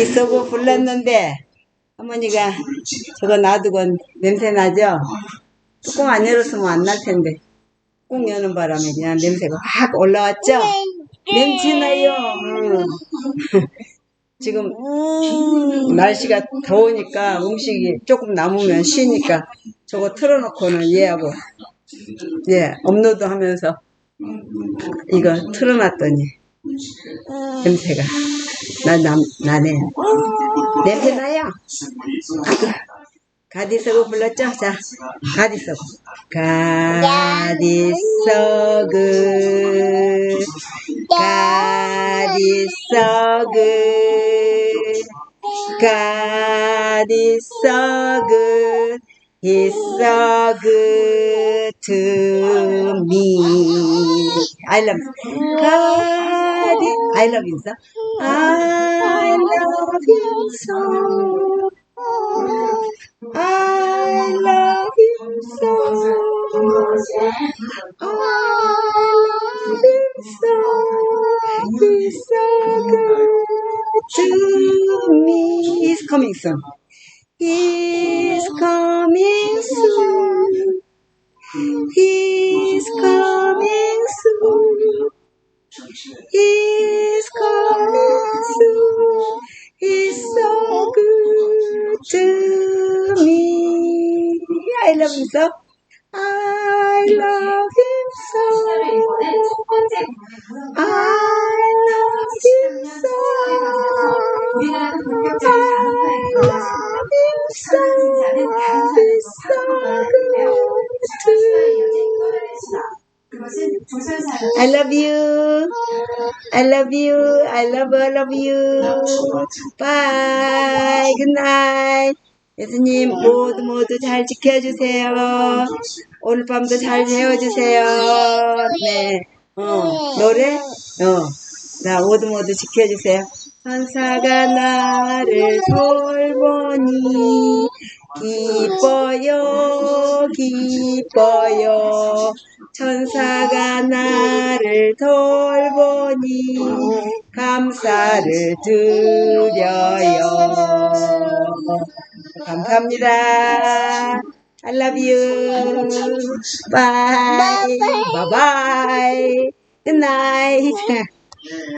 있어고 불렀는데 어머니가 저거 놔두고 냄새 나죠? 뚜껑 안 열었으면 안 날 텐데 꼭 여는 바람에 그냥 냄새가 확 올라왔죠? 냄새 나요. 음. 지금 날씨가 더우니까 음식이 조금 남으면 쉬니까 저거 틀어놓고는 얘하고 예 업로드 하면서 이거 틀어놨더니 냄새가 나, 나, 나네요. 냄새 나요. 가디서그 불렀죠? 자, 가디서그. 가디서그. 가디서그. 가디서그. He's so good to me. I love you. I love you so. I love you so. I love you so. I love you so. He's so good to me. He's coming soon. He's coming soon. Coming soon. He's so good to me. I love him so. I love him so. I love him so. I love him so. He's so I love you. I love you. I love all of you. Bye. Good night. 예수님 모두 모두 잘 지켜주세요. 오늘 밤도 잘 재워주세요. 네. 어, 노래? 어. 자, 모두 모두 지켜주세요. 천사가 나를 돌보니 기뻐요, 기뻐요. 천사가 나를 돌보니 감사를 드려요. 감사합니다. I love you. Bye. Bye bye. Good night.